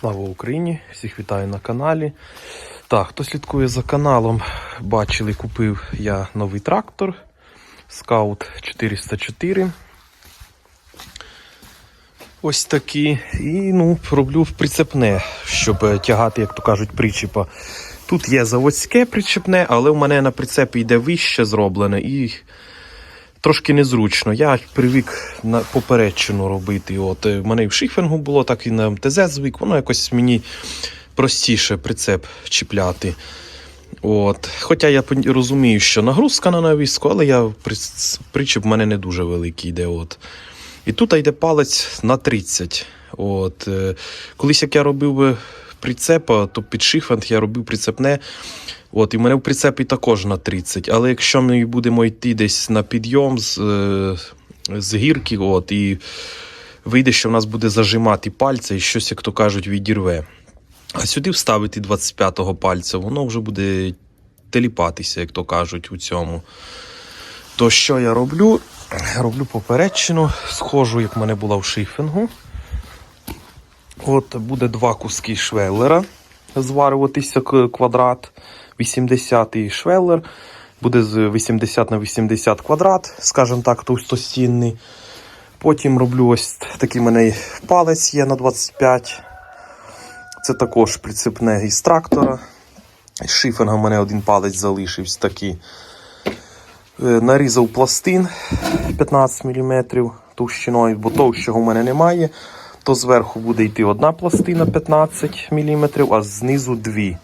Слава Україні! Всіх вітаю на каналі. Так, хто слідкує за каналом, бачили, купив я новий трактор Scout 404. Ось такі. І ну, роблю прицепне, щоб е, тягати, як то кажуть, причіпа. Тут є заводське причепне, але в мене на прицепі йде вище зроблене і трошки незручно. Я привик на попередчину робити. От е, в мене і в шифінгу було, так і на МТЗ звик. Воно якось мені простіше прицеп чіпляти. От. Хоча я розумію, що нагрузка на навіску, але я причіп в мене не дуже великий йде. От. І тут йде палець на 30. От. е, Колись як я робив би прицепа, то під шифінг я робив прицепне. От, і в мене в прицепі також на 30. Але якщо ми будемо йти десь на підйом з, е, з гірки, от, і вийде, що в нас буде зажимати пальця і щось, як то кажуть, відірве. А сюди вставити 25-го пальця, воно вже буде теліпатися, як то кажуть, у цьому. То що я роблю? Роблю попередчину, схожу, як в мене була в шифінгу. От буде два куски швеллера зварюватися квадрат. 80 швеллер. Буде з 80 на 80 квадрат, скажімо так, товстостінний. Потім роблю ось такий мене палець є на 25. Це також прицепне із трактора. З шифінга в мене один палець залишився такий. Е, Нарізав пластин 15 мм товщиною, бо товщого в мене немає. То зверху буде йти одна пластина 15 мм, а знизу дві.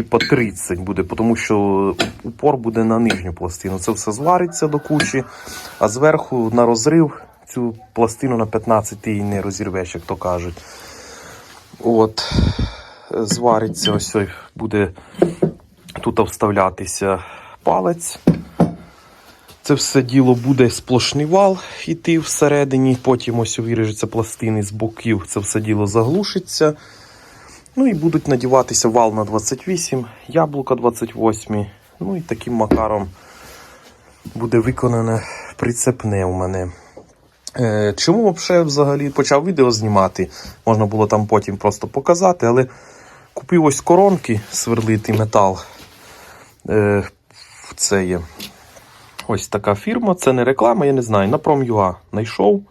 Типа 30 буде, тому що упор буде на нижню пластину. Це все звариться до кучі, а зверху на розрив цю пластину на 15 ти і не розірвеш, як то кажуть. От, звариться, ось ой, буде тут вставлятися палець. Це все діло буде сплошний вал іти всередині, потім ось виріжеться пластини з боків, це все діло заглушиться. Ну і будуть надіватися вал на 28, яблука 28. Ну і таким макаром буде виконане прицепне у мене. Е, чому взагалі, почав відео знімати? Можна було там потім просто показати, але купив ось коронки сверлити метал. Е, це є ось така фірма, це не реклама, я не знаю. На Prom.ua знайшов.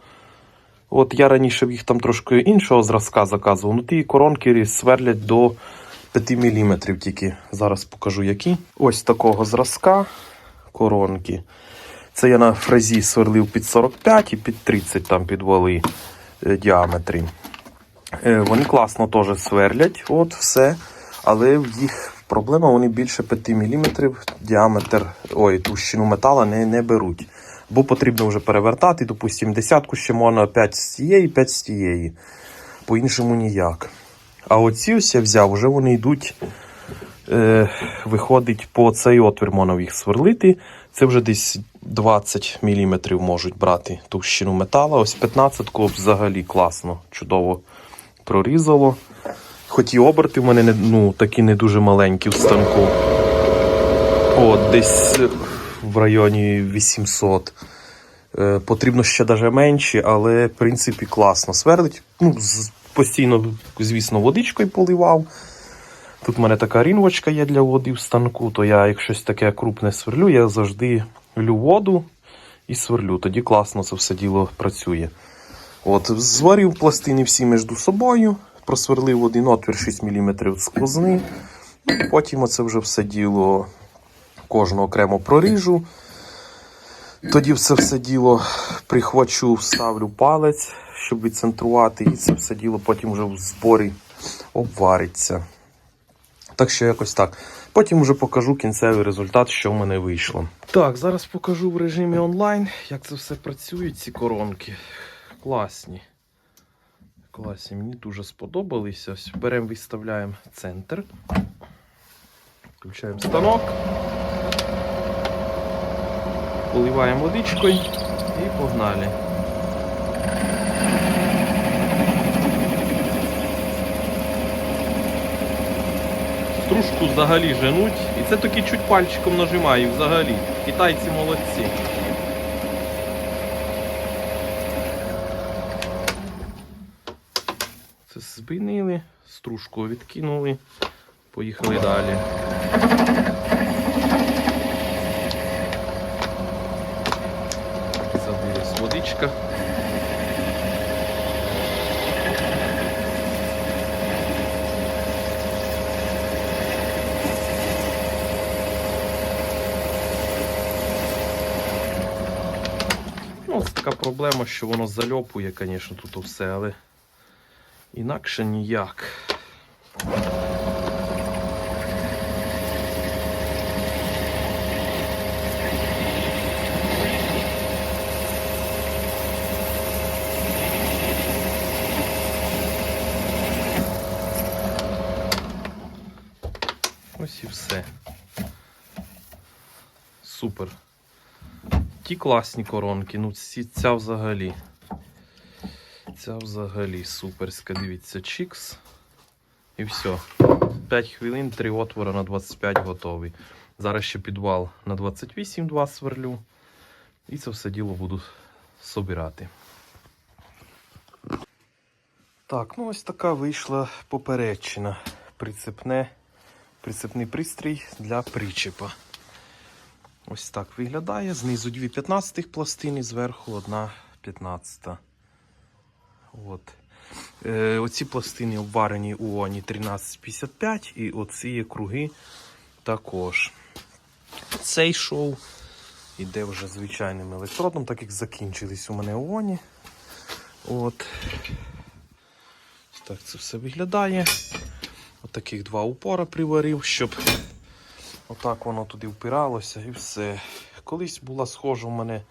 От я раніше їх там трошки іншого зразка заказував. Ну ті коронки сверлять до 5 мм тільки. Зараз покажу які. Ось такого зразка коронки. Це я на фрезі сверлив під 45 і під 30 там підвали е, діаметрі. Е, вони класно теж сверлять, от все. Але в їх проблема, вони більше 5 мм діаметр, ой, товщину метала не, не беруть. Бо потрібно вже перевертати, допустимо, десятку ще можна 5 з цієї, 5 з тієї. По-іншому ніяк. А оці ось я взяв, вже вони йдуть, е, виходить по цей отвір можна їх сверлити. Це вже десь 20 мм можуть брати товщину метала. Ось 15 ку взагалі класно, чудово прорізало. Хоч і оберти в мене не, ну, такі не дуже маленькі в станку. От, десь в районі 800. Е, потрібно ще навіть менші, але в принципі класно сверлить. Ну, постійно, звісно, водичкою поливав. Тут в мене така рінвочка є для води в станку, то я, як щось таке крупне сверлю, я завжди лю воду і сверлю. Тоді класно це все діло працює. От, зварив пластини всі між собою, просверлив один отвір 6 мм сквозний. Потім оце вже все діло кожну окремо проріжу. Тоді це все діло прихвачу, вставлю палець, щоб відцентрувати, і це все діло потім вже в зборі обвариться. Так що якось так. Потім вже покажу кінцевий результат, що в мене вийшло. Так, зараз покажу в режимі онлайн, як це все працює, ці коронки. Класні. Класні, мені дуже сподобалися. Ось беремо, виставляємо центр. Включаємо станок. Поливаємо водичкою і погнали. Стружку взагалі женуть. І це таки чуть пальчиком нажимаю взагалі. Китайці молодці. Це збинили, стружку відкинули, поїхали далі. Забилась. Ну, така проблема, що воно зальопує, звісно, тут все, але інакше ніяк. Ось і все. Супер. Ті класні коронки, ну ці, ця взагалі. Ця взагалі суперська. Дивіться, чікс. І все. 5 хвилин, 3 отвора на 25 готовий. Зараз ще підвал на 28 2 сверлю. І це все діло буду собирати. Так, ну ось така вийшла попередчина. Прицепне, прицепний пристрій для причепа. Ось так виглядає. Знизу дві 15 пластини, зверху одна 15. От. Е, оці пластини обварені у ОНі 1355 і оці круги також. Цей шов іде вже звичайним електродом, так як закінчились у мене ОНі. От. Ось так це все виглядає. Отаких два упора приварив, щоб Отак воно туди впиралося і все. Колись була схожа у мене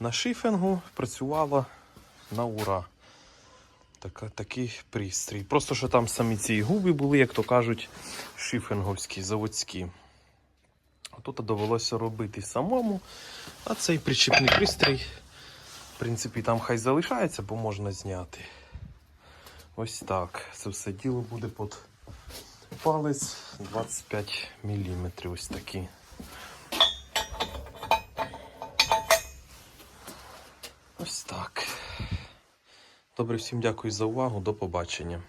на шифінгу, працювала на ура. Така, такий пристрій. Просто що там самі ці губи були, як то кажуть, шифінговські, заводські. А тут довелося робити самому. А цей причіпний пристрій, в принципі, там хай залишається, бо можна зняти. Ось так. Це все діло буде під палець 25 мм ось такі. Ось так. Добре, всім дякую за увагу. До побачення.